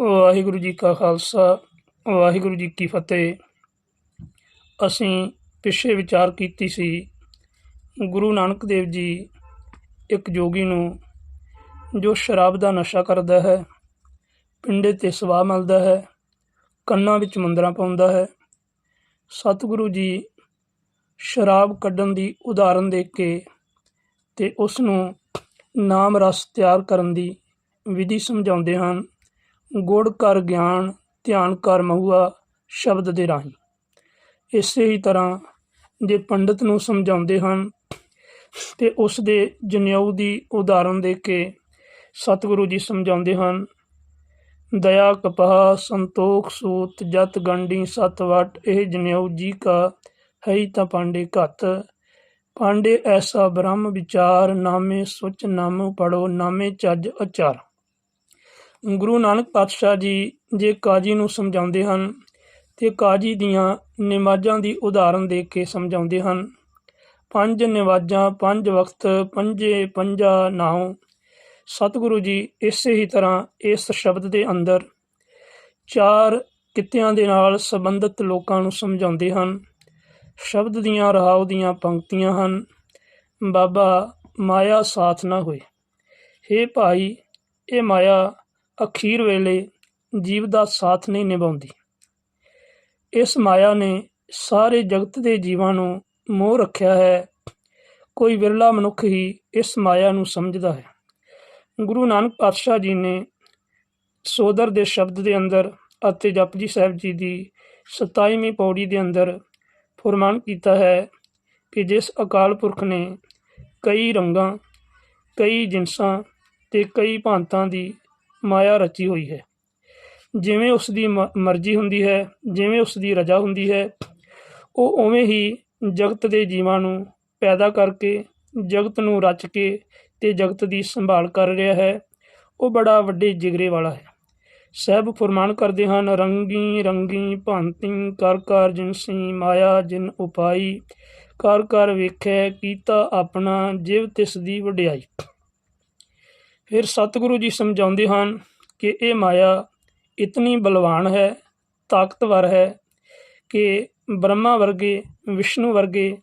ਵਾਹਿਗੁਰੂ ਜੀ ਕਾ ਖਾਲਸਾ, ਵਾਹਿਗੁਰੂ ਜੀ ਕੀ ਫਤਿਹ। ਅਸੀਂ ਪਿੱਛੇ ਵਿਚਾਰ ਕੀਤੀ ਸੀ, ਗੁਰੂ ਨਾਨਕ ਦੇਵ ਜੀ ਇੱਕ ਜੋਗੀ ਨੂੰ, ਜੋ ਸ਼ਰਾਬ ਦਾ ਨਸ਼ਾ ਕਰਦਾ ਹੈ, ਪਿੰਡੇ ਤੇ ਸਵਾਹ ਮਲਦਾ ਹੈ, ਕੰਨਾਂ ਵਿੱਚ ਮੁੰਦਰਾਂ ਪਾਉਂਦਾ ਹੈ। ਸਤਿਗੁਰੂ ਜੀ ਸ਼ਰਾਬ ਕੱਢਣ ਦੀ ਉਦਾਹਰਨ ਦੇ ਕੇ ਤੇ ਉਸ ਨੂੰ ਨਾਮ ਰਸ ਤਿਆਰ ਕਰਨ ਦੀ ਵਿਧੀ ਸਮਝਾਉਂਦੇ ਹਨ। ਗੁੜ ਕਰ ਗਿਆਨ, ਧਿਆਨ ਕਰ ਮਹੁਆ ਸ਼ਬਦ ਦੇ ਰਾਹੀਂ। ਇਸੇ ਹੀ ਤਰ੍ਹਾਂ ਜੇ ਪੰਡਤ ਨੂੰ ਸਮਝਾਉਂਦੇ ਹਨ ਤੇ ਉਸ ਦੇ ਜਨੇਊ ਦੀ ਉਦਾਹਰਨ ਦੇ ਕੇ ਸਤਿਗੁਰੂ ਜੀ ਸਮਝਾਉਂਦੇ ਹਨ, ਦਇਆ ਕਪਾਹ ਸੰਤੋਖ ਸੂਤ ਜਤ ਗੰਡੀ ਸਤ ਇਹ ਜਨੇਊ ਜੀ ਕਾ ਹੈ ਹੀ ਤਾਂ ਪਾਂਡੇ ਘਤ। ਪਾਂਡੇ ਐਸਾ ਬ੍ਰਹਮ ਵਿਚਾਰ, ਨਾਮੇ ਸੁਚ ਨਾਮ ਪੜੋ, ਨਾਮੇ ਚੱਜ ਅਚਾਰ। ਗੁਰੂ ਨਾਨਕ ਪਾਤਸ਼ਾਹ ਜੀ ਜੇ ਕਾਜੀ ਨੂੰ ਸਮਝਾਉਂਦੇ ਹਨ ਤੇ ਕਾਜੀ ਦੀਆਂ ਨਿਮਾਜ਼ਾਂ ਦੀ ਉਦਾਹਰਨ ਦੇ ਕੇ ਸਮਝਾਉਂਦੇ ਹਨ। ਪੰਜ ਨਿਵਾਜ਼ਾਂ ਪੰਜ ਵਕਤ, ਪੰਜੇ ਪੰਜਾ ਨਾਉ। ਸਤਿਗੁਰੂ ਜੀ ਇਸੇ ਹੀ ਤਰ੍ਹਾਂ ਇਸ ਸ਼ਬਦ ਦੇ ਅੰਦਰ ਚਾਰ ਕਿੱਤਿਆਂ ਦੇ ਨਾਲ ਸੰਬੰਧਿਤ ਲੋਕਾਂ ਨੂੰ ਸਮਝਾਉਂਦੇ ਹਨ। ਸ਼ਬਦ ਦੀਆਂ ਰਹਾਉ ਦੀਆਂ ਪੰਕਤੀਆਂ ਹਨ, ਬਾਬਾ ਮਾਇਆ ਸਾਥ ਨਾ ਹੋਏ। ਹੇ ਭਾਈ, ਇਹ ਮਾਇਆ ਅਖੀਰ ਵੇਲੇ ਜੀਵ ਦਾ ਸਾਥ ਨਹੀਂ ਨਿਭਾਉਂਦੀ। ਇਸ ਮਾਇਆ ਨੇ ਸਾਰੇ ਜਗਤ ਦੇ ਜੀਵਾਂ ਨੂੰ ਮੋਹ ਰੱਖਿਆ ਹੈ। ਕੋਈ ਵਿਰਲਾ ਮਨੁੱਖ ਹੀ ਇਸ ਮਾਇਆ ਨੂੰ ਸਮਝਦਾ ਹੈ। ਗੁਰੂ ਨਾਨਕ ਪਾਤਸ਼ਾਹ ਜੀ ਨੇ ਸੋਦਰ ਦੇ ਸ਼ਬਦ ਦੇ ਅੰਦਰ ਅਤੇ ਜਪਜੀ ਸਾਹਿਬ ਜੀ ਦੀ 27ਵੀਂ ਪੌੜੀ ਦੇ ਅੰਦਰ ਫਰਮਾਨ ਕੀਤਾ ਹੈ ਕਿ ਜਿਸ ਅਕਾਲ ਪੁਰਖ ਨੇ ਕਈ ਰੰਗਾਂ, ਕਈ ਜਿਨਸਾਂ ਤੇ ਕਈ ਭਾਂਤਾਂ ਦੀ ਮਾਇਆ ਰਚੀ ਹੋਈ ਹੈ। ਜਿਵੇਂ ਉਸ ਦੀ ਮ- ਮਰਜ਼ੀ ਹੁੰਦੀ ਹੈ, ਜਿਵੇਂ ਉਸ ਦੀ ਰਜ਼ਾ ਹੁੰਦੀ ਹੈ, ਉਹ ਉਵੇਂ ਹੀ ਜਗਤ ਦੇ ਜੀਵਾਂ ਨੂੰ ਪੈਦਾ ਕਰਕੇ, ਜਗਤ ਨੂੰ ਰਚ ਕੇ ਤੇ ਜਗਤ ਦੀ ਸੰਭਾਲ ਕਰ ਰਿਹਾ ਹੈ, ਉਹ ਬੜਾ ਵੱਡੇ ਜਿਗਰੇ ਵਾਲਾ ਹੈ। ਸਹਿਬ ਫਰਮਾਨ ਕਰਦੇ ਹਨ, ਰੰਗੀ ਰੰਗੀ ਭਾਂਤੀ, ਕਰ ਕਰ ਜਿਨਸੀ ਮਾਇਆ, ਜਿਨ ਉਪਾਈ, ਕਰ ਕਰ ਵੇਖੈ, ਕੀਤਾ ਆਪਣਾ, ਜਿਵ ਤਿਸ ਦੀ ਵਡਿਆਈ। ਫਿਰ ਸਤਿਗੁਰੂ ਜੀ ਸਮਝਾਉਂਦੇ ਹਨ ਕਿ ਇਹ ਮਾਇਆ ਇਤਨੀ ਬਲਵਾਨ ਹੈ, ਤਾਕਤਵਰ ਹੈ ਕਿ ਬ੍ਰਹਮਾ ਵਰਗੇ, ਵਿਸ਼ਨੂੰ ਵਰਗੇ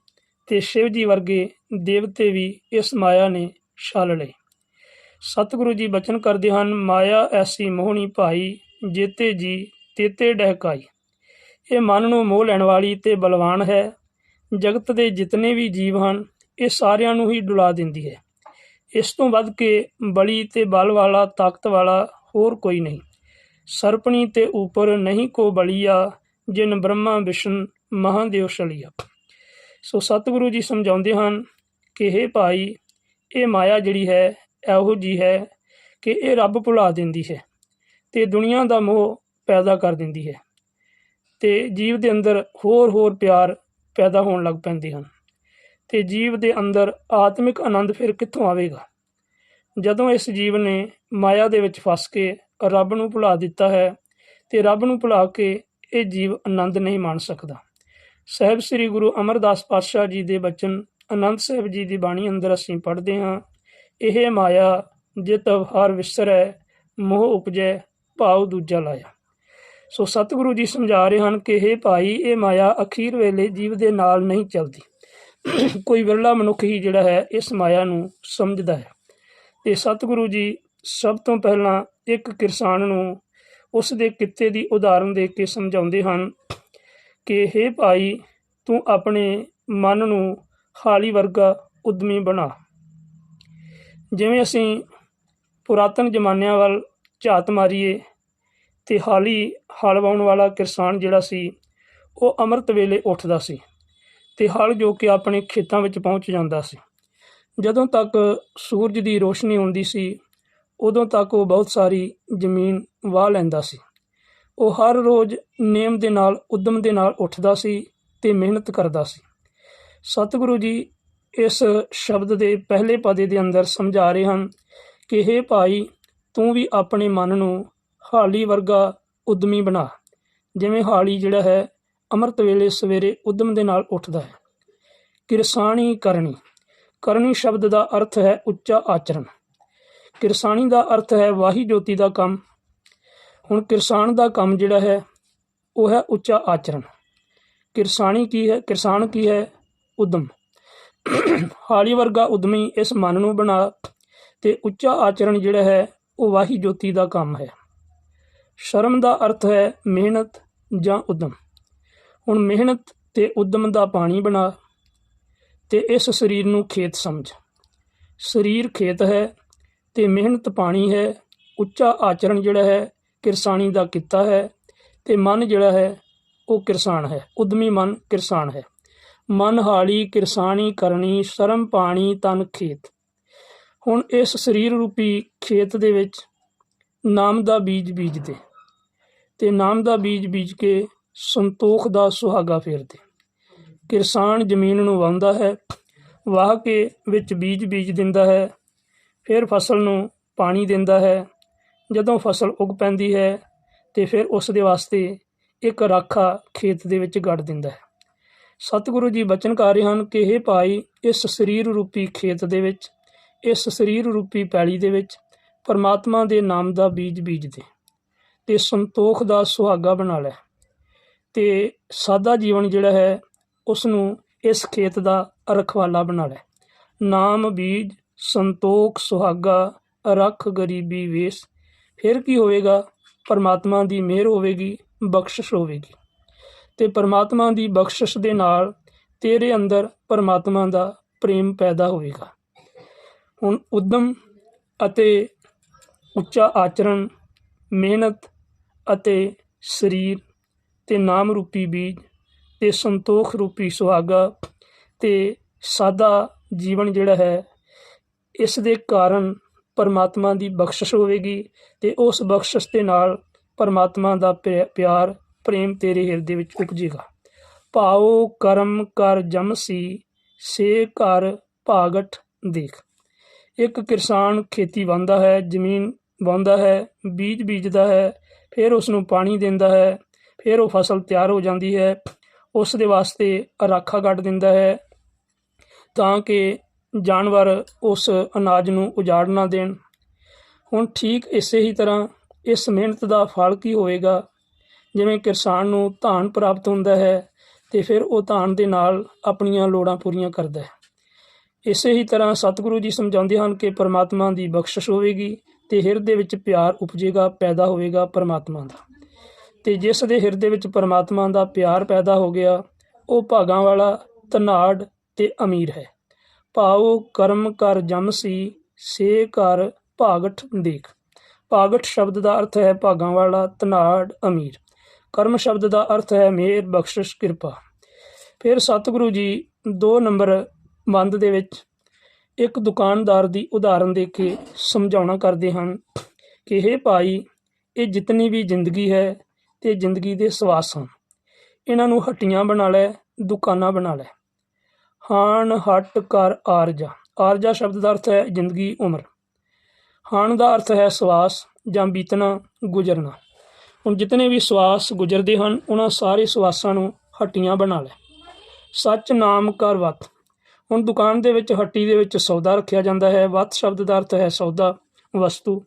ਤੇ ਸ਼ਿਵ ਜੀ ਵਰਗੇ ਦੇਵਤੇ ਵੀ ਇਸ ਮਾਇਆ ਨੇ ਛਾਲ ਲਏ। ਸਤਿਗੁਰੂ ਜੀ ਬਚਨ ਕਰਦੇ ਹਨ, ਮਾਇਆ ਐਸੀ ਮੋਹਣੀ ਭਾਈ, ਜੇਤੇ ਜੀ ਤੇਤੇ ਡਹਿਕਾਈ। ਇਹ ਮਨ ਨੂੰ ਮੋਹ ਲੈਣ ਵਾਲੀ ਤੇ ਬਲਵਾਨ ਹੈ, ਜਗਤ ਦੇ ਜਿਤਨੇ ਵੀ ਜੀਵ ਹਨ, ਇਹ ਸਾਰਿਆਂ ਨੂੰ ਹੀ ਡੁਲਾ ਦਿੰਦੀ ਹੈ। ਇਸ ਤੋਂ ਵੱਧ ਕੇ ਬਲੀ ਤੇ ਬਲ ਵਾਲਾ, ਤਾਕਤ ਵਾਲਾ ਹੋਰ ਕੋਈ ਨਹੀਂ। ਸਰਪਣੀ ਤੇ ਉਪਰ ਨਹੀਂ ਕੋ ਬਲੀਆ, ਜਿਨ ਬ੍ਰਹਮਾ, ਵਿਸ਼ਨ, ਮਹਾਦੇਵ ਛਲੀਆ ਸੋ ਸਤਿਗੁਰੂ ਜੀ ਸਮਝਾਉਂਦੇ ਹਨ ਕਿ ਇਹ ਭਾਈ, ਇਹ ਮਾਇਆ ਜਿਹੜੀ ਹੈ, ਇਹੋ ਜੀ ਹੈ ਕਿ ਇਹ ਰੱਬ ਭੁਲਾ ਦਿੰਦੀ ਹੈ ਤੇ ਦੁਨੀਆ ਦਾ ਮੋਹ ਪੈਦਾ ਕਰ ਦਿੰਦੀ ਹੈ ਤੇ ਜੀਵ ਦੇ ਅੰਦਰ ਹੋਰ ਹੋਰ ਪਿਆਰ ਪੈਦਾ ਹੋਣ ਲੱਗ ਪੈਂਦੇ ਹਨ। ਤੇ ਜੀਵ ਦੇ ਅੰਦਰ ਆਤਮਿਕ ਆਨੰਦ ਫਿਰ ਕਿੱਥੋਂ ਆਵੇਗਾ? ਜਦੋਂ ਇਸ ਜੀਵ ਨੇ ਮਾਇਆ ਦੇ ਵਿੱਚ ਫਸ ਕੇ ਰੱਬ ਨੂੰ ਭੁਲਾ ਦਿੱਤਾ ਹੈ ਤੇ ਰੱਬ ਨੂੰ ਭੁਲਾ ਕੇ ਇਹ ਜੀਵ ਆਨੰਦ ਨਹੀਂ ਮਾਣ ਸਕਦਾ। ਸਾਹਿਬ ਸ੍ਰੀ ਗੁਰੂ ਅਮਰਦਾਸ ਪਾਤਸ਼ਾਹ ਜੀ ਦੇ ਬਚਨ ਅਨੰਦ ਸਾਹਿਬ ਜੀ ਦੀ ਬਾਣੀ ਅੰਦਰ ਅਸੀਂ ਪੜ੍ਹਦੇ ਹਾਂ, ਇਹ ਮਾਇਆ ਜਿਤ ਹਰ ਵਿਸਰੈ, ਮੋਹ ਉਪਜੈ, ਭਾਉ ਦੂਜਾ ਲਾਇਆ। ਸੋ ਸਤਿਗੁਰੂ ਜੀ ਸਮਝਾ ਰਹੇ ਹਨ ਕਿ ਇਹ ਭਾਈ, ਇਹ ਮਾਇਆ ਅਖੀਰ ਵੇਲੇ ਜੀਵ ਦੇ ਨਾਲ ਨਹੀਂ ਚੱਲਦੀ। ਕੋਈ ਵਿਰਲਾ ਮਨੁੱਖ ਹੀ ਜਿਹੜਾ ਹੈ, ਇਸ ਮਾਇਆ ਨੂੰ ਸਮਝਦਾ ਹੈ। ਤੇ ਸਤਿਗੁਰੂ ਜੀ ਸਭ ਤੋਂ ਪਹਿਲਾਂ ਇੱਕ ਕਿਰਸਾਨ ਨੂੰ ਉਸ ਦੇ ਕਿੱਤੇ ਦੀ ਉਦਾਹਰਨ ਦੇ ਕੇ ਸਮਝਾਉਂਦੇ ਹਨ ਕਿ, ਹੇ ਭਾਈ, ਤੂੰ ਆਪਣੇ ਮਨ ਨੂੰ ਹਾਲੀ ਵਰਗਾ ਉਦਮੀ ਬਣਾ। ਜਿਵੇਂ ਅਸੀਂ ਪੁਰਾਤਨ ਜ਼ਮਾਨਿਆਂ ਵੱਲ ਝਾਤ ਮਾਰੀਏ ਤੇ ਹਾਲੀ ਹਲ ਵਾਉਣ ਵਾਲਾ ਕਿਸਾਨ ਜਿਹੜਾ ਸੀ, ਉਹ ਅੰਮ੍ਰਿਤ ਵੇਲੇ ਉੱਠਦਾ ਸੀ। ਤੇ ਹਲ ਜੋ ਕਿ ਆਪਣੇ ਖੇਤਾਂ ਵਿੱਚ ਪਹੁੰਚ ਜਾਂਦਾ ਸੀ। ਜਦੋਂ ਤੱਕ ਸੂਰਜ ਦੀ ਰੋਸ਼ਨੀ ਆਉਂਦੀ ਸੀ, ਉਦੋਂ ਤੱਕ ਉਹ ਬਹੁਤ ਸਾਰੀ ਜ਼ਮੀਨ ਵਾਹ ਲੈਂਦਾ ਸੀ। ਉਹ ਹਰ ਰੋਜ਼ ਨੇਮ ਦੇ ਨਾਲ, ਉਦਮ ਦੇ ਨਾਲ ਉੱਠਦਾ ਸੀ ਤੇ ਮਿਹਨਤ ਕਰਦਾ ਸੀ। ਸਤਿਗੁਰੂ ਜੀ ਇਸ ਸ਼ਬਦ ਦੇ ਪਹਿਲੇ ਪਦੇ ਦੇ ਅੰਦਰ ਸਮਝਾ ਰਹੇ ਹਨ ਕਿ हे ਭਾਈ, ਤੂੰ ਵੀ ਆਪਣੇ ਮਨ ਨੂੰ ਹਾਲੀ ਵਰਗਾ ਉਦਮੀ ਬਣਾ, ਜਿਵੇਂ ਹਾਲੀ ਜਿਹੜਾ ਹੈ ਅੰਮ੍ਰਿਤ ਵੇਲੇ ਸਵੇਰੇ ਉਦਮ ਦੇ ਨਾਲ ਉੱਠਦਾ ਹੈ। ਕਿਰਸਾਣੀ ਕਰਨੀ। ਕਰਨੀ ਸ਼ਬਦ ਦਾ ਅਰਥ ਹੈ ਉੱਚਾ ਆਚਰਣ। ਕਿਰਸਾਣੀ ਦਾ ਅਰਥ ਹੈ ਵਾਹੀ ਜੋਤੀ ਦਾ ਕੰਮ। ਹੁਣ ਕਿਰਸਾਨ ਦਾ ਕੰਮ ਜਿਹੜਾ ਹੈ, ਉਹ ਹੈ ਉੱਚਾ ਆਚਰਣ। ਕਿਰਸਾਨੀ ਕੀ ਹੈ? ਕਿਰਸਾਨ ਕੀ ਹੈ? ਉਦਮ। ਹਾਲੀ ਵਰਗਾ ਉਦਮੀ ਇਸ ਮਨ ਨੂੰ ਬਣਾ ਤੇ ਉੱਚਾ ਆਚਰਣ ਜਿਹੜਾ ਹੈ, ਉਹ ਵਾਹੀ ਜੋਤੀ ਦਾ ਕੰਮ ਹੈ। ਸ਼ਰਮ ਦਾ ਅਰਥ ਹੈ ਮਿਹਨਤ ਜਾਂ ਉਦਮ। ਹੁਣ ਮਿਹਨਤ ਤੇ ਉਦਮ ਦਾ ਪਾਣੀ ਬਣਾ ਤੇ ਇਸ ਸਰੀਰ ਨੂੰ ਖੇਤ ਸਮਝ। ਸਰੀਰ ਖੇਤ ਹੈ ਤੇ ਮਿਹਨਤ ਪਾਣੀ ਹੈ। ਉੱਚਾ ਆਚਰਣ ਜਿਹੜਾ ਹੈ ਕਿਰਸਾਨੀ ਦਾ ਕੀਤਾ ਹੈ ਤੇ ਮਨ ਜਿਹੜਾ ਹੈ, ਉਹ ਕਿਰਸਾਨ ਹੈ। ਉਦਮੀ ਮਨ ਕਿਰਸਾਨ ਹੈ। ਮਨ ਹਾਲੀ ਕਿਰਸਾਨੀ ਕਰਨੀ, ਸ਼ਰਮ ਪਾਣੀ ਤਨ ਖੇਤ। ਹੁਣ ਇਸ ਸਰੀਰ ਰੂਪੀ ਖੇਤ ਦੇ ਵਿੱਚ ਨਾਮ ਦਾ ਬੀਜ ਬੀਜਦੇ। ਤੇ ਨਾਮ ਦਾ ਬੀਜ ਬੀਜ ਕੇ ਸੰਤੋਖ ਦਾ ਸੁਹਾਗਾ ਫੇਰਦੇ। ਕਿਸਾਨ ਜ਼ਮੀਨ ਨੂੰ ਵਾਹੁੰਦਾ ਹੈ, ਵਾਹ ਕੇ ਵਿੱਚ ਬੀਜ ਬੀਜ ਦਿੰਦਾ ਹੈ, ਫਿਰ ਫਸਲ ਨੂੰ ਪਾਣੀ ਦਿੰਦਾ ਹੈ। ਜਦੋਂ ਫਸਲ ਉਗ ਪੈਂਦੀ ਹੈ, ਤੇ ਫਿਰ ਉਸ ਦੇ ਵਾਸਤੇ ਇੱਕ ਰਾਖਾ ਖੇਤ ਦੇ ਵਿੱਚ ਗੱਡ ਦਿੰਦਾ ਹੈ। ਸਤਿਗੁਰੂ ਜੀ ਬਚਨ ਕਰ ਰਹੇ ਹਨ ਕਿ ਇਹ ਭਾਈ, ਇਸ ਸਰੀਰ ਰੂਪੀ ਖੇਤ ਦੇ ਵਿੱਚ, ਇਸ ਸਰੀਰ ਰੂਪੀ ਪੈਲੀ ਦੇ ਵਿੱਚ ਪਰਮਾਤਮਾ ਦੇ ਨਾਮ ਦਾ ਬੀਜ ਬੀਜ ਦੇ ਤੇ ਸੰਤੋਖ ਦਾ ਸੁਹਾਗਾ ਬਣਾ ਲੈ। ਅਤੇ ਸਾਦਾ ਜੀਵਨ ਜਿਹੜਾ ਹੈ ਉਸ ਨੂੰ ਇਸ ਖੇਤ ਦਾ ਰਖਵਾਲਾ ਬਣਾ ਲੈ ਨਾਮ ਬੀਜ, ਸੰਤੋਖ, ਸੁਹਾਗਾ, ਰੱਖ ਗਰੀਬੀ ਵੇਸ, ਫਿਰ ਕੀ ਹੋਵੇਗਾ? ਪਰਮਾਤਮਾ ਦੀ ਮਿਹਰ ਹੋਵੇਗੀ, ਬਖਸ਼ਿਸ਼ ਹੋਵੇਗੀ। ਤੇ ਪਰਮਾਤਮਾ ਦੀ ਬਖਸ਼ਿਸ਼ ਦੇ ਨਾਲ ਤੇਰੇ ਅੰਦਰ ਪਰਮਾਤਮਾ ਦਾ ਪ੍ਰੇਮ ਪੈਦਾ ਹੋਵੇਗਾ। ਹੁਣ ਉਦਮ ਅਤੇ ਉੱਚਾ ਆਚਰਣ, ਮਿਹਨਤ ਅਤੇ ਸਰੀਰ ਤੇ ਨਾਮ ਰੂਪੀ ਬੀਜ ਤੇ ਸੰਤੋਖ ਰੂਪੀ ਸੁਹਾਗਾ ਤੇ ਸਾਦਾ ਜੀਵਨ ਜਿਹੜਾ ਹੈ, ਇਸ ਦੇ ਕਾਰਨ ਪਰਮਾਤਮਾ ਦੀ ਬਖਸ਼ਿਸ਼ ਹੋਵੇਗੀ ਤੇ ਉਸ ਬਖਸ਼ਿਸ਼ ਦੇ ਨਾਲ ਪਰਮਾਤਮਾ ਦਾ ਪਿ- ਪਿਆਰ, ਪ੍ਰੇਮ ਤੇਰੇ ਹਿਰਦੇ ਵਿੱਚ ਉਪਜੇਗਾ। ਭਾਉ ਕਰਮ ਕਰ ਜਮਸੀ ਸੇ ਘਰ ਭਾਗਟ ਦੇਖ। ਇੱਕ ਕਿਸਾਨ ਖੇਤੀ ਵਾਹੁੰਦਾ ਹੈ, ਜ਼ਮੀਨ ਵਾਹੁੰਦਾ ਹੈ, ਬੀਜ ਬੀਜਦਾ ਹੈ, ਫਿਰ ਉਸ ਨੂੰ ਪਾਣੀ ਦਿੰਦਾ ਹੈ ਫਿਰ ਉਹ ਫਸਲ ਤਿਆਰ ਹੋ ਜਾਂਦੀ ਹੈ। ਉਸ ਦੇ ਵਾਸਤੇ ਰਾਖਾ ਕੱਢ ਦਿੰਦਾ ਹੈ ਤਾਂ ਕਿ ਜਾਨਵਰ ਉਸ ਅਨਾਜ ਨੂੰ ਉਜਾੜ ਨਾ ਦੇਣ। ਹੁਣ ਠੀਕ ਇਸੇ ਹੀ ਤਰ੍ਹਾਂ ਇਸ ਮਿਹਨਤ ਦਾ ਫਲ ਕੀ ਹੋਵੇਗਾ? ਜਿਵੇਂ ਕਿਸਾਨ ਨੂੰ ਧਾਨ ਪ੍ਰਾਪਤ ਹੁੰਦਾ ਹੈ ਤੇ ਫਿਰ ਉਹ ਧਾਨ ਦੇ ਨਾਲ ਆਪਣੀਆਂ ਲੋੜਾਂ ਪੂਰੀਆਂ ਕਰਦਾ ਹੈ। ਇਸੇ ਹੀ ਤਰ੍ਹਾਂ ਸਤਿਗੁਰੂ ਜੀ ਸਮਝਾਉਂਦੇ ਹਨ ਕਿ ਪਰਮਾਤਮਾ ਦੀ ਬਖਸ਼ਿਸ਼ ਹੋਵੇਗੀ ਤੇ ਹਿਰਦੇ ਵਿੱਚ ਪਿਆਰ ਉਪਜੇਗਾ, ਪੈਦਾ ਹੋਵੇਗਾ ਪਰਮਾਤਮਾ ਦਾ। ਤੇ ਜਿਸ ਦੇ ਹਿਰਦੇ ਵਿੱਚ ਪਰਮਾਤਮਾ ਦਾ ਪਿਆਰ ਪੈਦਾ ਹੋ ਗਿਆ, ਉਹ ਭਾਗਾਂ ਵਾਲਾ ਧਨਾੜ ਤੇ ਅਮੀਰ ਹੈ। ਭਾਉ ਕਰਮ ਕਰ ਜਮਸੀ ਸੇ ਕਰ ਭਾਗਠ ਦੇਖ। ਭਾਗਠ ਸ਼ਬਦ ਦਾ ਅਰਥ ਹੈ ਭਾਗਾਂ ਵਾਲਾ, ਧਨਾੜ, ਅਮੀਰ। ਕਰਮ ਸ਼ਬਦ ਦਾ ਅਰਥ ਹੈ ਮਿਹਰ ਬਖਸ਼ਿਸ਼, ਕਿਰਪਾ। ਫਿਰ ਸਤਿਗੁਰੂ ਜੀ 2 ਨੰਬਰ ਬੰਦ ਦੇ ਵਿੱਚ ਇੱਕ ਦੁਕਾਨਦਾਰ ਦੀ ਉਦਾਹਰਨ ਦੇ ਕੇ ਸਮਝਾਉਣਾ ਕਰਦੇ ਹਨ ਕਿ ਇਹ ਭਾਈ, ਇਹ ਜਿਤਨੀ ਵੀ ਜ਼ਿੰਦਗੀ ਹੈ ਤੇ ਜ਼ਿੰਦਗੀ ਦੇ ਸਵਾਸ ਹਨ ਇਹਨਾਂ ਨੂੰ ਹੱਟੀਆਂ ਬਣਾ ਲੈ, ਦੁਕਾਨਾਂ ਬਣਾ ਲੈ। ਹਾਨ ਹਟ ਕਰ ਆਰਜਾ। ਆਰਜਾ ਸ਼ਬਦ ਦਾ ਅਰਥ ਹੈ ਜ਼ਿੰਦਗੀ, ਉਮਰ। ਹਾਨ ਦਾ ਅਰਥ ਹੈ ਸਵਾਸ ਜਾਂ ਬੀਤਣਾ, ਗੁਜ਼ਰਨਾ। ਹੁਣ ਜਿਤਨੇ ਵੀ ਸਵਾਸ ਗੁਜ਼ਰਦੇ ਹਨ, ਉਹਨਾਂ ਸਾਰੇ ਸਵਾਸਾਂ ਨੂੰ ਹੱਟੀਆਂ ਬਣਾ ਲੈ। ਸੱਚ ਨਾਮ ਕਰ ਵਤ। ਹੁਣ ਦੁਕਾਨ ਦੇ ਵਿੱਚ, ਹੱਟੀ ਦੇ ਵਿੱਚ ਸੌਦਾ ਰੱਖਿਆ ਜਾਂਦਾ ਹੈ। ਵਤ ਸ਼ਬਦ ਦਾ ਅਰਥ ਹੈ ਸੌਦਾ, ਵਸਤੂ।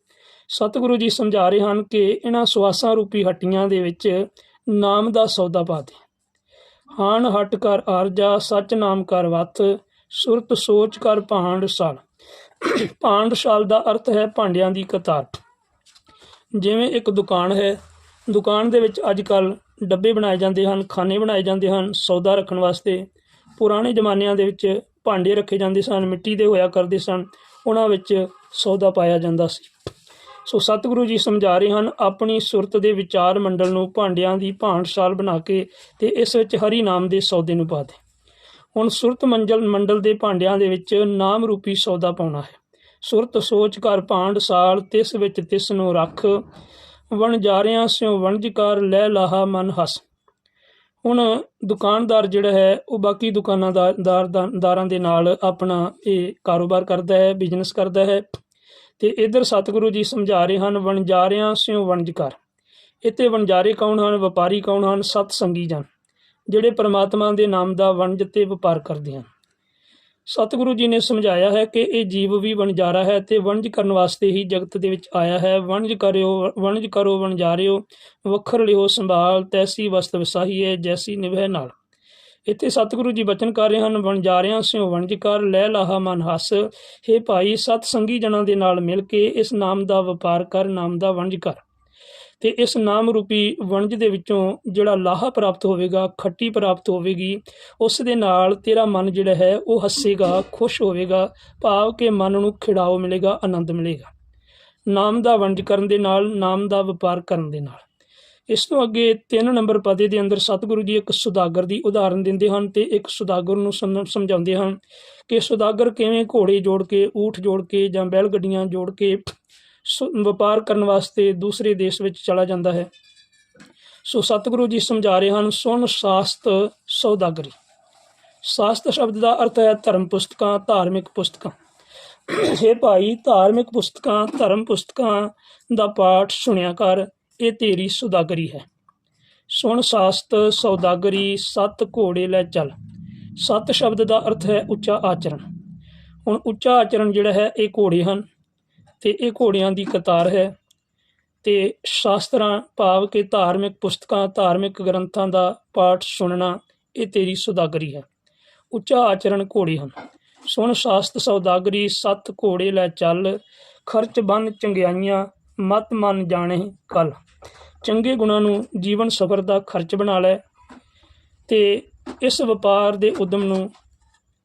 ਸਤਿਗੁਰੂ ਜੀ ਸਮਝਾ ਰਹੇ ਹਨ ਕਿ ਇਹਨਾਂ ਸਵਾਸਾਂ ਰੂਪੀ ਹੱਟੀਆਂ ਦੇ ਵਿੱਚ ਨਾਮ ਦਾ ਸੌਦਾ ਪਾ ਦੇ। ਹਾਨ ਹਟ ਕਰ ਆਰਜਾ ਸਚ ਨਾਮ ਕਰ ਵਤ, ਸੁਰਤ ਸੋਚ ਕਰ ਭਾਂਡ ਸਾਲ। ਭਾਂਡ ਸਾਲ ਦਾ ਅਰਥ ਹੈ ਭਾਂਡਿਆਂ ਦੀ ਕਤਾਰ। ਜਿਵੇਂ ਇੱਕ ਦੁਕਾਨ ਹੈ, ਦੁਕਾਨ ਦੇ ਵਿੱਚ ਅੱਜ ਕੱਲ ਡੱਬੇ ਬਣਾਏ ਜਾਂਦੇ ਹਨ, ਖਾਨੇ ਬਣਾਏ ਜਾਂਦੇ ਹਨ, ਸੌਦਾ ਰੱਖਣ ਵਾਸਤੇ। ਪੁਰਾਣੇ ਜ਼ਮਾਨਿਆਂ ਦੇ ਵਿੱਚ ਭਾਂਡੇ ਰੱਖੇ ਜਾਂਦੇ ਸਨ, ਮਿੱਟੀ ਦੇ ਹੋਇਆ ਕਰਦੇ ਸਨ, ਉਹਨਾਂ ਵਿੱਚ ਸੌਦਾ ਪਾਇਆ ਜਾਂਦਾ ਸੀ। ਸੋ ਸਤਿਗੁਰੂ ਜੀ ਸਮਝਾ ਰਹੇ ਹਨ, ਆਪਣੀ ਸੁਰਤ ਦੇ ਵਿਚਾਰ ਮੰਡਲ ਨੂੰ ਭਾਂਡਿਆਂ ਦੀ ਭਾਂਡਸਾਲ ਬਣਾ ਕੇ ਤੇ ਇਸ ਵਿੱਚ ਹਰੀ ਨਾਮ ਦੇ ਸੌਦੇ ਨੂੰ ਪਾ ਦੇ। ਹੁਣ ਸੁਰਤ ਮੰਜਲ ਮੰਡਲ ਦੇ ਭਾਂਡਿਆਂ ਦੇ ਵਿੱਚ ਨਾਮ ਰੂਪੀ ਸੌਦਾ ਪਾਉਣਾ ਹੈ। ਸੁਰਤ ਸੋਚ ਕਰ ਭਾਂਡ ਸਾਲ, ਤਿਸ ਵਿੱਚ ਤਿਸ ਨੂੰ ਰੱਖ। ਵਣਜਾਰਿਆਂ ਸਿਓ ਵਣਜ ਕਰ, ਲੈ ਲਾਹਾ ਮਨ ਹਸ। ਹੁਣ ਦੁਕਾਨਦਾਰ ਜਿਹੜਾ ਹੈ, ਉਹ ਬਾਕੀ ਦੁਕਾਨਾਦਾਰ ਦਾਰ- ਦਾਰਾਂ ਦੇ ਨਾਲ ਆਪਣਾ ਇਹ ਕਾਰੋਬਾਰ ਕਰਦਾ ਹੈ ਬਿਜ਼ਨਸ ਕਰਦਾ ਹੈ। ਤੇ ਇਧਰ ਸਤਿਗੁਰੂ ਜੀ ਸਮਝਾ ਰਹੇ ਹਨ, ਵਣਜਾਰਿਆਂ ਸਿਓ ਵਣਜ ਕਰ ਇੱਥੇ ਵਣਜਾਰੇ ਕੌਣ ਹਨ, ਵਪਾਰੀ ਕੌਣ ਹਨ? ਸਤ ਸੰਗੀ ਜਨ, ਜਿਹੜੇ ਪ੍ਰਮਾਤਮਾ ਦੇ ਨਾਮ ਦਾ ਵਣਜ ਤੇ ਵਪਾਰ ਕਰਦੇ ਹਨ। ਸਤਿਗੁਰੂ ਜੀ ਨੇ ਸਮਝਾਇਆ ਹੈ ਕਿ ਇਹ ਜੀਵ ਵੀ ਵਣਜਾਰਾ ਹੈ ਤੇ ਵਣਜ ਕਰਨ ਵਾਸਤੇ ਹੀ ਜਗਤ ਦੇ ਵਿੱਚ ਆਇਆ ਹੈ। ਵਣਜ ਕਰਿਓ, ਵਣਜ ਕਰੋ, ਵਣਜਾਰਿਓ, ਵਖਰ ਲਿਓ, ਸੰਭਾਲ, ਤੈਸੀ ਵਸਤ ਵਸਾਹੀਏ ਜੈਸੀ ਨਿਭੈ ਨਾਲ। ਇੱਥੇ ਸਤਿਗੁਰੂ ਜੀ ਬਚਨ ਕਰ ਰਹੇ ਹਨ ਵਣਜਾਰਿਆਂ ਸਿਓ ਵਣਜ ਕਰ ਲੈ ਲਾਹਾ ਮਨ ਹੱਸ। ਹੇ ਭਾਈ, ਸਤ ਸੰਗੀ ਜਨਾਂ ਦੇ ਨਾਲ ਮਿਲ ਕੇ ਇਸ ਨਾਮ ਦਾ ਵਪਾਰ ਕਰ, ਨਾਮ ਦਾ ਵਣਜ ਕਰ। ਤੇ ਇਸ ਨਾਮ ਰੂਪੀ ਵਣਜ ਦੇ ਵਿੱਚੋਂ ਜਿਹੜਾ ਲਾਹਾ ਪ੍ਰਾਪਤ ਹੋਵੇਗਾ, ਖੱਟੀ ਪ੍ਰਾਪਤ ਹੋਵੇਗੀ, ਉਸ ਦੇ ਨਾਲ ਤੇਰਾ ਮਨ ਜਿਹੜਾ ਹੈ, ਉਹ ਹੱਸੇਗਾ, ਖੁਸ਼ ਹੋਵੇਗਾ, ਭਾਵ ਕਿ ਮਨ ਨੂੰ ਖਿੜਾਓ ਮਿਲੇਗਾ, ਆਨੰਦ ਮਿਲੇਗਾ। ਨਾਮ ਦਾ ਵਣਜ ਕਰਨ ਦੇ ਨਾਲ, ਨਾਮ ਦਾ ਵਪਾਰ ਕਰਨ ਦੇ ਨਾਲ। ਇਸ ਤੋਂ ਅੱਗੇ 3 ਨੰਬਰ ਪਦੇ ਦੇ ਅੰਦਰ ਸਤਿਗੁਰੂ ਜੀ ਇੱਕ ਸੁਦਾਗਰ ਦੀ ਉਦਾਹਰਨ ਦਿੰਦੇ ਹਨ ਤੇ ਇੱਕ ਸੁਦਾਗਰ ਨੂੰ ਸਮਝਾਉਂਦੇ ਹਨ ਕਿ ਸੁਦਾਗਰ ਕਿਵੇਂ ਘੋੜੇ ਜੋੜ ਕੇ, ਊਠ ਜੋੜ ਕੇ ਜਾਂ ਬੈਲ ਗੱਡੀਆਂ ਜੋੜ ਕੇ ਸੁ- ਵਪਾਰ ਕਰਨ ਵਾਸਤੇ ਦੂਸਰੇ ਦੇਸ਼ ਵਿੱਚ ਚਲਾ ਜਾਂਦਾ ਹੈ। ਸੋ ਸਤਿਗੁਰੂ ਜੀ ਸਮਝਾ ਰਹੇ ਹਨ, ਸੁਣ ਸਾਸਤ ਸੌਦਾਗਰੀ। ਸਾਸਤ ਸ਼ਬਦ ਦਾ ਅਰਥ ਹੈ ਧਰਮ ਪੁਸਤਕਾਂ, ਧਾਰਮਿਕ ਪੁਸਤਕਾਂ। ਹੇ ਭਾਈ, ਧਾਰਮਿਕ ਪੁਸਤਕਾਂ, ਧਰਮ ਪੁਸਤਕਾਂ ਦਾ ਪਾਠ ਸੁਣਿਆ ਕਰ। ਇਹ ਤੇਰੀ ਸੁਦਾਗਰੀ ਹੈ। ਸੁਣ ਸਾਸਤ ਸੌਦਾਗਰੀ, ਸੱਤ ਘੋੜੇ ਲੈ ਚੱਲ। ਸੱਤ ਸ਼ਬਦ ਦਾ ਅਰਥ ਹੈ ਉੱਚਾ ਆਚਰਣ। ਹੁਣ ਉੱਚਾ ਆਚਰਣ ਜਿਹੜਾ ਹੈ, ਇਹ ਘੋੜੇ ਹਨ ਤੇ ਇਹ ਘੋੜਿਆਂ ਦੀ ਕਤਾਰ ਹੈ ਤੇ ਸ਼ਾਸਤਰਾਂ, ਭਾਵ ਕਿ ਧਾਰਮਿਕ ਪੁਸਤਕਾਂ, ਧਾਰਮਿਕ ਗ੍ਰੰਥਾਂ ਦਾ ਪਾਠ ਸੁਣਨਾ ਇਹ ਤੇਰੀ ਸੁਦਾਗਰੀ ਹੈ। ਉੱਚਾ ਆਚਰਣ ਘੋੜੇ ਹਨ। ਸੁਣ ਸ਼ਾਸਤ ਸੌਦਾਗਰੀ, ਸੱਤ ਘੋੜੇ ਲੈ ਚੱਲ। ਖਰਚ ਬੰਨ ਚੰਗਿਆਈਆਂ, ਮਤ ਮਨ ਜਾਣੇ ਕਲ। ਚੰਗੇ ਗੁਣਾਂ ਨੂੰ ਜੀਵਨ ਸਫਰ ਦਾ ਖਰਚ ਬਣਾ ਲੈ ਤੇ ਇਸ ਵਪਾਰ ਦੇ ਉਦਮ ਨੂੰ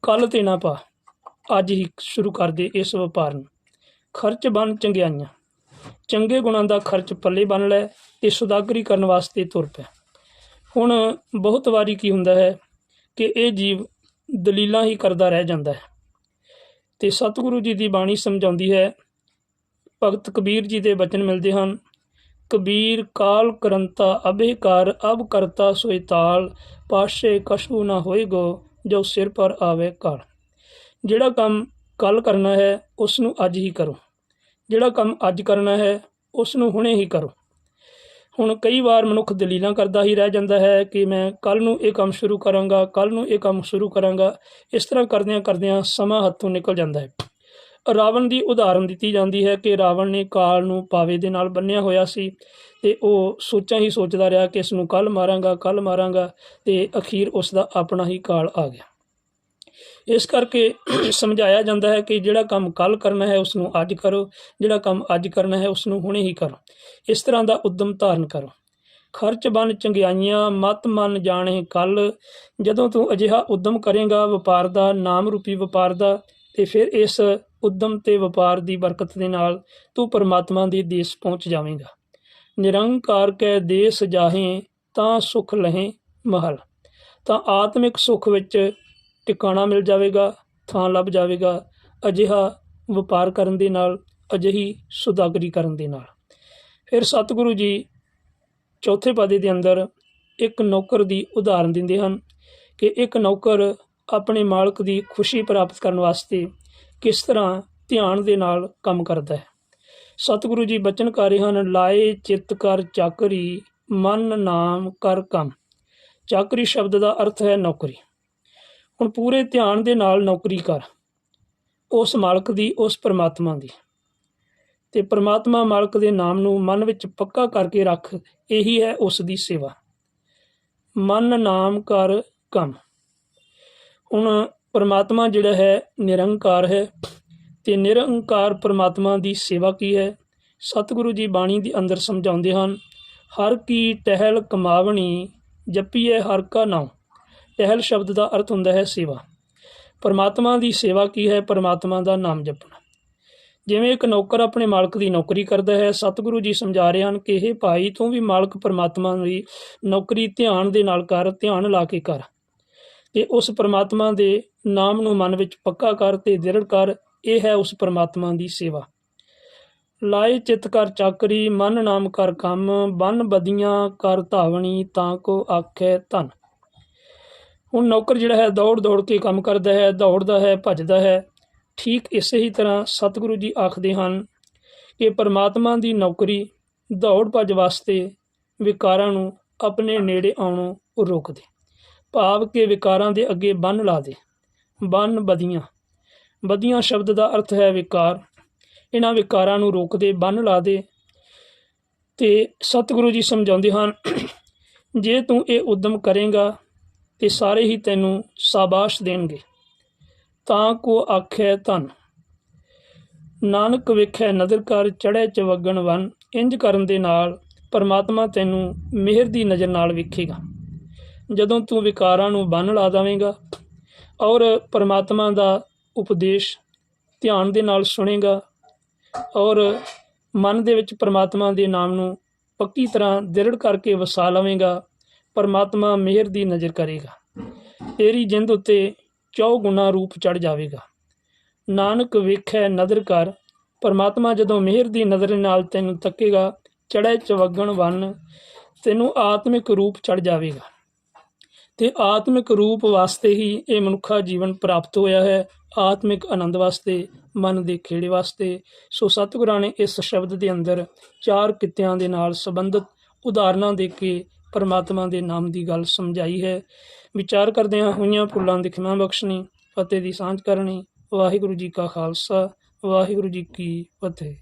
ਕੱਲ ਤੇ ਨਾ ਪਾ। ਅੱਜ ਹੀ ਸ਼ੁਰੂ ਕਰ ਦੇ ਇਸ ਵਪਾਰ ਨੂੰ। ਖਰਚ ਬਣ ਚੰਗਿਆਈਆਂ। ਚੰਗੇ ਗੁਣਾਂ ਦਾ ਖਰਚ ਪੱਲੇ ਬਣ ਲੈ ਤੇ ਸੁਦਾਗਰੀ ਕਰਨ ਵਾਸਤੇ ਤੁਰ ਪੈ। ਹੁਣ ਬਹੁਤ ਵਾਰੀ ਕੀ ਹੁੰਦਾ ਹੈ ਕਿ ਇਹ ਜੀਵ ਦਲੀਲਾਂ ਹੀ ਕਰਦਾ ਰਹਿ ਜਾਂਦਾ ਹੈ। ਤੇ ਸਤਿਗੁਰੂ ਜੀ ਦੀ ਬਾਣੀ ਸਮਝਾਉਂਦੀ ਹੈ, ਭਗਤ ਕਬੀਰ ਜੀ ਦੇ ਬਚਨ ਮਿਲਦੇ ਹਨ ਕਬੀਰ ਕਾਲ ਕਰੰਤਾ ਅਬੇ ਕਰ ਅਬ ਕਰਤਾ ਸੋਇ ਤਾਲ, ਪਾਸ਼ੇ ਕਸ਼ੂ ਨਾ ਹੋਏਗੋ ਜੋ ਸਿਰ ਪਰ ਆਵੇ ਕਾਲ ਜਿਹੜਾ ਕੰਮ ਕੱਲ ਕਰਨਾ ਹੈ ਉਸ ਨੂੰ ਅੱਜ ਹੀ ਕਰੋ। ਜਿਹੜਾ ਕੰਮ ਅੱਜ ਕਰਨਾ ਹੈ ਉਸ ਨੂੰ ਹੁਣੇ ਹੀ ਕਰੋ। ਹੁਣ ਕਈ ਵਾਰ ਮਨੁੱਖ ਦਲੀਲਾਂ ਕਰਦਾ ਹੀ ਰਹਿ ਜਾਂਦਾ ਹੈ ਕਿ ਮੈਂ ਕੱਲ ਨੂੰ ਇਹ ਕੰਮ ਸ਼ੁਰੂ ਕਰਾਂਗਾ ਕੱਲ ਨੂੰ ਇਹ ਕੰਮ ਸ਼ੁਰੂ ਕਰਾਂਗਾ। ਇਸ ਤਰ੍ਹਾਂ ਕਰਦਿਆਂ ਕਰਦਿਆਂ ਸਮਾਂ ਹੱਥੋਂ ਨਿਕਲ ਜਾਂਦਾ ਹੈ। ਰਾਵਣ ਦੀ ਉਦਾਹਰਨ ਦਿੱਤੀ ਜਾਂਦੀ ਹੈ ਕਿ ਰਾਵਣ ਨੇ ਕਾਲ ਨੂੰ ਪਾਵੇ ਦੇ ਨਾਲ ਬੰਨਿਆ ਹੋਇਆ ਸੀ ਤੇ ਉਹ ਸੋਚਾਂ ਹੀ ਸੋਚਦਾ ਰਿਹਾ ਕਿ ਇਸ ਨੂੰ ਕੱਲ ਮਾਰਾਂਗਾ ਕੱਲ ਮਾਰਾਂਗਾ ਤੇ ਅਖੀਰ ਉਸ ਦਾ ਆਪਣਾ ਹੀ ਕਾਲ ਆ ਗਿਆ। ਇਸ ਕਰਕੇ ਸਮਝਾਇਆ ਜਾਂਦਾ ਹੈ ਕਿ ਜਿਹੜਾ ਕੰਮ ਕੱਲ ਕਰਨਾ ਹੈ ਉਸ ਨੂੰ ਅੱਜ ਕਰੋ, ਜਿਹੜਾ ਕੰਮ ਅੱਜ ਕਰਨਾ ਹੈ ਉਸ ਨੂੰ ਹੁਣੇ ਹੀ ਕਰੋ। ਇਸ ਤਰ੍ਹਾਂ ਦਾ ਉਦਮ ਧਾਰਨ ਕਰੋ। ਖਰਚ ਬਨ ਚੰਗਿਆਈਆਂ, ਮਤ ਮਨ ਜਾਣੇ ਕੱਲ ਜਦੋਂ ਤੂੰ ਅਜਿਹਾ ਉਦਮ ਕਰੇਗਾ, ਵਪਾਰ ਦਾ ਨਾਮ ਰੂਪੀ ਵਪਾਰ ਦਾ ਤੇ ਫਿਰ ਇਸ ਉਦਮ ਤੇ ਵਪਾਰ ਦੀ ਬਰਕਤ ਦੇ ਨਾਲ ਤੂੰ ਪਰਮਾਤਮਾ ਦੇ ਦੇਸ਼ ਪਹੁੰਚ ਜਾਵੇਂਗਾ। ਨਿਰੰਕਾਰ ਕੈ ਦੇਸ ਜਾਹੇ, ਤਾਂ ਸੁਖ ਲਹੇ ਮਹਲ। ਤਾਂ ਆਤਮਿਕ ਸੁਖ ਵਿੱਚ ਟਿਕਾਣਾ ਮਿਲ ਜਾਵੇਗਾ, ਥਾਂ ਲੱਭ ਜਾਵੇਗਾ, ਅਜਿਹਾ ਵਪਾਰ ਕਰਨ ਦੇ ਨਾਲ, ਅਜਿਹੀ ਸੁਦਾਗਰੀ ਕਰਨ ਦੇ ਨਾਲ। ਫਿਰ ਸਤਿਗੁਰੂ ਜੀ ਚੌਥੇ ਪਦੇ ਦੇ ਅੰਦਰ ਇੱਕ ਨੌਕਰ ਦੀ ਉਦਾਹਰਨ ਦਿੰਦੇ ਹਨ ਕਿ ਇੱਕ ਨੌਕਰ ਆਪਣੇ ਮਾਲਕ ਦੀ ਖੁਸ਼ੀ ਪ੍ਰਾਪਤ ਕਰਨ ਵਾਸਤੇ ਕਿਸ ਤਰ੍ਹਾਂ ਧਿਆਨ ਦੇ ਨਾਲ ਕੰਮ ਕਰਦਾ ਹੈ? ਸਤਿਗੁਰੂ ਜੀ ਬਚਨ ਕਰ ਰਹੇ ਹਨ, ਲਾਏ ਚਿੱਤ ਕਰ ਚਾਕਰੀ, ਮਨ ਨਾਮ ਕਰ ਕੰਮ। ਚਾਕਰੀ ਸ਼ਬਦ ਦਾ ਅਰਥ ਹੈ ਨੌਕਰੀ। ਹੁਣ ਪੂਰੇ ਧਿਆਨ ਦੇ ਨਾਲ ਨੌਕਰੀ ਕਰ। ਉਸ ਮਾਲਕ ਦੀ, ਉਸ ਪਰਮਾਤਮਾ ਦੀ। ਤੇ ਪਰਮਾਤਮਾ ਮਾਲਕ ਦੇ ਨਾਮ ਨੂੰ ਮਨ ਵਿੱਚ ਪੱਕਾ ਕਰਕੇ ਰੱਖ, ਇਹੀ ਹੈ ਉਸ ਦੀ ਸੇਵਾ। ਮਨ ਨਾਮ ਕਰ ਕੰਮ। ਹੁਣ ਪਰਮਾਤਮਾ ਜਿਹੜਾ ਹੈ ਨਿਰੰਕਾਰ ਹੈ ਤੇ ਨਿਰੰਕਾਰ ਪਰਮਾਤਮਾ ਦੀ ਸੇਵਾ ਕੀ ਹੈ? ਸਤਿਗੁਰੂ ਜੀ ਬਾਣੀ ਦੇ ਅੰਦਰ ਸਮਝਾਉਂਦੇ ਹਨ, ਹਰ ਕੀ ਟਹਿਲ ਕਮਾਵਣੀ ਜਪੀਏ ਹਰ ਕਾ ਨਾਮ ਟਹਿਲ ਸ਼ਬਦ ਦਾ ਅਰਥ ਹੁੰਦਾ ਹੈ ਸੇਵਾ। ਪਰਮਾਤਮਾ ਦੀ ਸੇਵਾ ਕੀ ਹੈ? ਪਰਮਾਤਮਾ ਦਾ ਨਾਮ ਜਪਣਾ। ਜਿਵੇਂ ਇੱਕ ਨੌਕਰ ਆਪਣੇ ਮਾਲਕ ਦੀ ਨੌਕਰੀ ਕਰਦਾ ਹੈ, ਸਤਿਗੁਰੂ ਜੀ ਸਮਝਾ ਰਹੇ ਹਨ ਕਿ ਇਹ ਭਾਈ, ਤੂੰ ਵੀ ਮਾਲਕ ਪਰਮਾਤਮਾ ਦੀ ਨੌਕਰੀ ਧਿਆਨ ਦੇ ਨਾਲ ਕਰ, ਧਿਆਨ ਲਾ ਕੇ ਕਰ। ਤੇ ਉਸ ਪਰਮਾਤਮਾ ਦੇ ਨਾਮ ਨੂੰ ਮਨ ਵਿੱਚ ਪੱਕਾ ਕਰ ਤੇ ਦ੍ਰਿੜ ਕਰ, ਇਹ ਹੈ ਉਸ ਪਰਮਾਤਮਾ ਦੀ ਸੇਵਾ। ਲਾਏ ਚਿਤ ਕਰ ਚਾਕਰੀ, ਮਨ ਨਾਮ ਕਰ ਕੰਮ, ਬਨ ਬਦੀਆਂ ਕਰ ਧਾਵਣੀ, ਤਾਂ ਕੋ ਆਖੇ ਧਨ। ਹੁਣ ਨੌਕਰ ਜਿਹੜਾ ਹੈ ਦੌੜ ਦੌੜ ਕੇ ਕੰਮ ਕਰਦਾ ਹੈ, ਦੌੜਦਾ ਹੈ, ਭੱਜਦਾ ਹੈ। ਠੀਕ ਇਸੇ ਹੀ ਤਰ੍ਹਾਂ ਸਤਿਗੁਰੂ ਜੀ ਆਖਦੇ ਹਨ ਕਿ ਪਰਮਾਤਮਾ ਦੀ ਨੌਕਰੀ ਦੌੜ ਭੱਜ ਵਾਸਤੇ ਵਿਕਾਰਾਂ ਨੂੰ ਆਪਣੇ ਨੇੜੇ ਆਉਣੋਂ ਰੋਕਦੇ। ਭਾਵ ਕਿ ਵਿਕਾਰਾਂ ਦੇ ਅੱਗੇ ਬੰਨ ਲਾ ਦੇ। ਬੰਨ ਬਦੀਆਂ। ਬਦੀਆਂ ਸ਼ਬਦ ਦਾ ਅਰਥ ਹੈ ਵਿਕਾਰ। ਇਹਨਾਂ ਵਿਕਾਰਾਂ ਨੂੰ ਰੋਕਦੇ ਬੰਨ ਲਾ ਦੇ। ਤੇ ਸਤਿਗੁਰੂ ਜੀ ਸਮਝਾਉਂਦੇ ਹਨ, ਜੇ ਤੂੰ ਇਹ ਉਦਮ ਕਰੇਗਾ, ਤੇ ਸਾਰੇ ਹੀ ਤੈਨੂੰ ਸਾਬਾਸ਼ ਦੇਣਗੇ। ਤਾਂ ਕੋ ਆਖੇ ਧਨ। ਨਾਨਕ ਵੇਖੈ ਨਦਰ ਕਰ, ਚੜ੍ਹੇ ਚਵਗਣ ਵਨ। ਇੰਜ ਕਰਨ ਦੇ ਨਾਲ ਪਰਮਾਤਮਾ ਤੈਨੂੰ ਮਿਹਰ ਦੀ ਨਜ਼ਰ ਨਾਲ ਵੇਖੇਗਾ। ਜਦੋਂ ਤੂੰ ਵਿਕਾਰਾਂ ਨੂੰ ਬੰਨ ਲਾ ਦੇਵੇਂਗਾ ਔਰ ਪਰਮਾਤਮਾ ਦਾ ਉਪਦੇਸ਼ ਧਿਆਨ ਦੇ ਨਾਲ ਸੁਣੇਗਾ ਔਰ ਮਨ ਦੇ ਵਿੱਚ ਪਰਮਾਤਮਾ ਦੇ ਨਾਮ ਨੂੰ ਪੱਕੀ ਤਰ੍ਹਾਂ ਦ੍ਰਿੜ ਕਰਕੇ ਵਸਾ ਲਵੇਂਗਾ, ਪਰਮਾਤਮਾ ਮਿਹਰ ਦੀ ਨਜ਼ਰ ਕਰੇਗਾ। ਤੇਰੀ ਜਿੰਦ ਉੱਤੇ ਚੌ ਗੁਣਾ ਰੂਪ ਚੜ ਜਾਵੇਗਾ। ਨਾਨਕ ਵੇਖੈ ਨਦਰ ਕਰ ਪਰਮਾਤਮਾ ਜਦੋਂ ਮਿਹਰ ਦੀ ਨਜ਼ਰ ਨਾਲ ਤੈਨੂੰ ਤੱਕੇਗਾ, ਚੜ੍ਹੇ ਚਵਗਣ ਵਨ ਤੈਨੂੰ ਆਤਮਿਕ ਰੂਪ ਚੜ ਜਾਵੇਗਾ। ਤੇ ਆਤਮਿਕ ਰੂਪ ਵਾਸਤੇ ਹੀ ਇਹ ਮਨੁੱਖਾ ਜੀਵਨ ਪ੍ਰਾਪਤ ਹੋਇਆ ਹੈ। ਆਤਮਿਕ ਆਨੰਦ ਵਾਸਤੇ, ਮਨ ਦੇ ਖੇੜੇ ਵਾਸਤੇ। ਸੋ ਸਤਿਗੁਰਾਂ ਨੇ ਇਸ ਸ਼ਬਦ ਦੇ ਅੰਦਰ ਚਾਰ ਕਿੱਤਿਆਂ ਦੇ ਨਾਲ ਸੰਬੰਧਿਤ ਉਦਾਹਰਨਾਂ ਦੇ ਕੇ ਪਰਮਾਤਮਾ ਦੇ ਨਾਮ ਦੀ ਗੱਲ ਸਮਝਾਈ ਹੈ। ਵਿਚਾਰ ਕਰਦਿਆਂ ਹੋਈਆਂ ਭੁੱਲਾਂ ਦੀ ਖਿਮਾ ਬਖਸ਼ਣੀ, ਫਤਿਹ ਦੀ ਸਾਂਝ ਕਰਨੀ। ਵਾਹਿਗੁਰੂ ਜੀ ਕਾ ਖਾਲਸਾ, ਵਾਹਿਗੁਰੂ ਜੀ ਕੀ ਫਤਿਹ।